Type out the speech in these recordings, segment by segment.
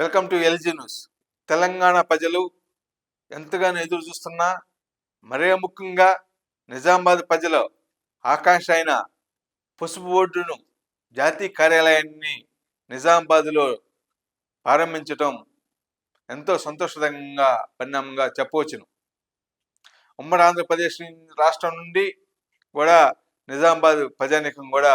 Welcome to LG news. Telangana ప్రజలు ఎంతగానో ఎదురు చూస్తున్నా మరే ముఖ్యంగా నిజామాబాద్ ప్రజల ఆకాంక్ష అయిన పసుపు బోర్డును జాతీయ కార్యాలయాన్ని నిజామాబాద్లో ప్రారంభించటం ఎంతో సంతోషకరంగా పరిణామంగా చెప్పవచ్చును. ఉమ్మడి ఆంధ్రప్రదేశ్ రాష్ట్రం నుండి కూడా నిజామాబాద్ ప్రజానీకం కూడా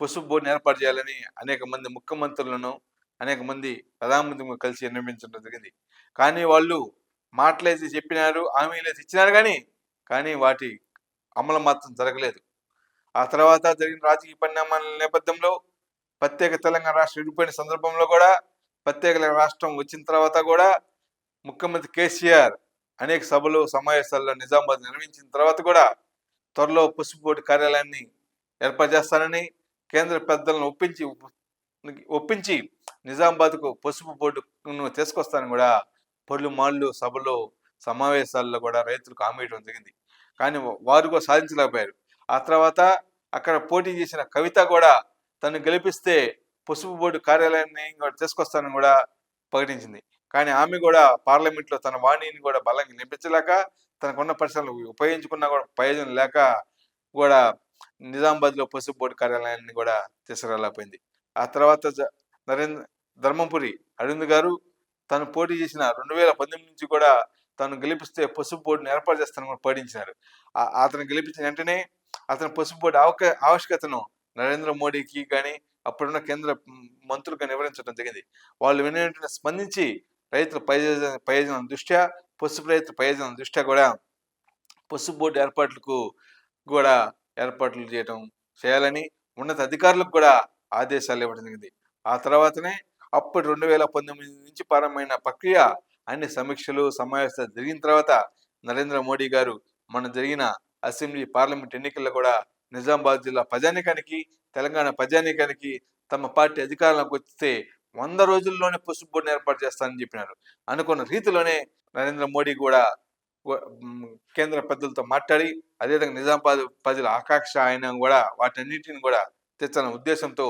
పసుపు బోర్డుని ఏర్పాటు చేయాలని అనేక మంది ముఖ్యమంత్రులను అనేక మంది ప్రధానమంత్రి కలిసి నిర్మించడం జరిగింది. కానీ వాళ్ళు మాటలేసి చెప్పినారు హామీలేసి ఇచ్చినారు కానీ కానీ వాటి అమలు మాత్రం జరగలేదు. ఆ తర్వాత జరిగిన రాజకీయ పరిణామాల నేపథ్యంలో ప్రత్యేక తెలంగాణ రాష్ట్రం విడిపోయిన సందర్భంలో కూడా ప్రత్యేక రాష్ట్రం వచ్చిన తర్వాత కూడా ముఖ్యమంత్రి కేసీఆర్ అనేక సభలు సమావేశాల్లో నిజామాబాద్ నిర్వహించిన తర్వాత కూడా త్వరలో పసుపు కార్యాలయాన్ని ఏర్పాటు చేస్తానని కేంద్ర పెద్దలను ఒప్పించి ఒప్పించి నిజామాబాద్కు పసుపు బోర్డును తీసుకొస్తానని కూడా పలు మాళ్ళు సభలో సమావేశాల్లో కూడా రైతులకు హామీ ఇవ్వడం జరిగింది. కానీ వారు కూడా సాధించలేకపోయారు. ఆ తర్వాత అక్కడ పోటీ చేసిన కవిత కూడా తను గెలిపిస్తే పసుపు బోర్డు కార్యాలయాన్ని కూడా తీసుకొస్తానని కూడా ప్రకటించింది. కానీ ఆమె కూడా పార్లమెంట్లో తన వాణిని కూడా బలంగా నింపించలేక తనకున్న పరిశ్రమలు ఉపయోగించుకున్నా కూడా ప్రయోజనం లేక కూడా నిజామాబాద్లో పసుపు బోర్డు కార్యాలయాన్ని కూడా తీసుకురాలేకపోయింది. ఆ తర్వాత నరేంద్ర ధర్మపురి అరవింద్ గారు తను పోటీ చేసిన రెండు వేల పంతొమ్మిది నుంచి కూడా తను గెలిపిస్తే పసుపు బోర్డుని ఏర్పాటు చేస్తానని కూడా పాటించినారు. అతను గెలిపించిన వెంటనే అతని పసుపు బోర్డు ఆవక ఆవశ్యకతను నరేంద్ర మోడీకి కానీ అప్పుడున్న కేంద్ర మంత్రులు కానీ వివరించడం జరిగింది. వాళ్ళు విన వెంటనే స్పందించి రైతుల ప్రయోజన ప్రయోజనం దృష్ట్యా పసుపు రైతుల ప్రయోజనం దృష్ట్యా కూడా పసుపు బోర్డు ఏర్పాట్లకు కూడా ఏర్పాట్లు చేయడం చేయాలని ఉన్నత అధికారులకు కూడా ఆదేశాలు ఇవ్వడం జరిగింది. ఆ తర్వాతనే అప్పుడు రెండు వేల పంతొమ్మిది నుంచి ప్రారంభమైన ప్రక్రియ అన్ని సమీక్షలు సమావేశాలు జరిగిన తర్వాత నరేంద్ర మోడీ గారు మన జరిగిన అసెంబ్లీ పార్లమెంట్ ఎన్నికల్లో కూడా నిజామాబాద్ జిల్లా ప్రజానీకానికి తెలంగాణ ప్రజానీకానికి తమ పార్టీ అధికారంలోకి వస్తే వంద రోజుల్లోనే పసుపు బోర్డును ఏర్పాటు చేస్తానని చెప్పినారు. అనుకున్న రీతిలోనే నరేంద్ర మోడీ కూడా కేంద్ర పెద్దలతో మాట్లాడి అదేవిధంగా నిజామాబాద్ ప్రజల ఆకాంక్ష ఆయన కూడా వాటన్నిటిని కూడా తెచ్చాలనే ఉద్దేశంతో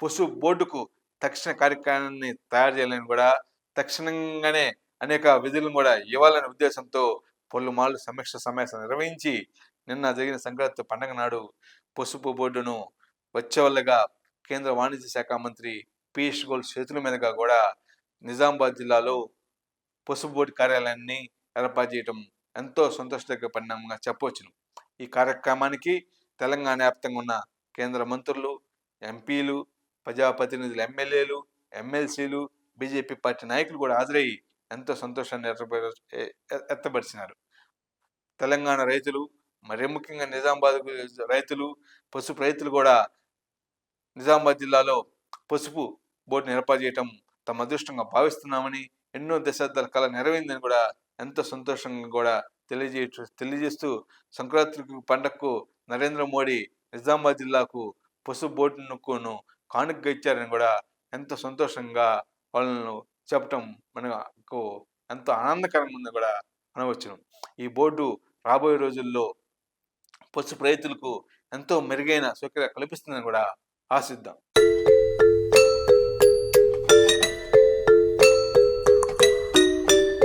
పసుపు బోర్డుకు తక్షణ కార్యక్రమాన్ని తయారు చేయాలని కూడా తక్షణంగానే అనేక విధులను కూడా ఇవ్వాలనే ఉద్దేశంతో పలుమార్లు సమీక్ష సమావేశం నిర్వహించి నిన్న జరిగిన సంక్రాంతి పండగ నాడు పసుపు బోర్డును వచ్చేవాళ్ళగా కేంద్ర వాణిజ్య శాఖ మంత్రి పీయూష్ గోల్ చేతుల మీదుగా కూడా నిజామాబాద్ జిల్లాలో పసుపు బోర్డు కార్యాలయాన్ని ఏర్పాటు చేయడం ఎంతో సంతోషదగ్గ పరిణామంగా చెప్పవచ్చును. ఈ కార్యక్రమానికి తెలంగాణ వ్యాప్తంగా ఉన్న కేంద్ర మంత్రులు ఎంపీలు ప్రజాప్రతినిధులు ఎమ్మెల్యేలు ఎమ్మెల్సీలు బీజేపీ పార్టీ నాయకులు కూడా హాజరయ్యి ఎంతో సంతోషాన్ని ఎత్తపరిచినారు తెలంగాణ రైతులు మరి ముఖ్యంగా నిజామాబాద్ రైతులు పసుపు రైతులు కూడా నిజామాబాద్ జిల్లాలో పసుపు బోర్డును ఏర్పాటు చేయటం తమ అదృష్టంగా భావిస్తున్నామని ఎన్నో దశాబ్దాల కళ నెరవేరిందని కూడా ఎంతో సంతోషంగా కూడా తెలియజే తెలియజేస్తూ సంక్రాంతి పండగకు నరేంద్ర మోడీ నిజామాబాద్ జిల్లాకు పసుపు బోర్డును కానుకగా ఇచ్చారని కూడా ఎంతో సంతోషంగా వాళ్ళను చెప్పటం మనకు ఎంతో ఆనందకరంగా ఉంది కూడా అనవచ్చును. ఈ బోర్డు రాబోయే రోజుల్లో పసుపు రైతులకు ఎంతో మెరుగైన సౌకర్యం కల్పిస్తుందని కూడా ఆశిద్దాం.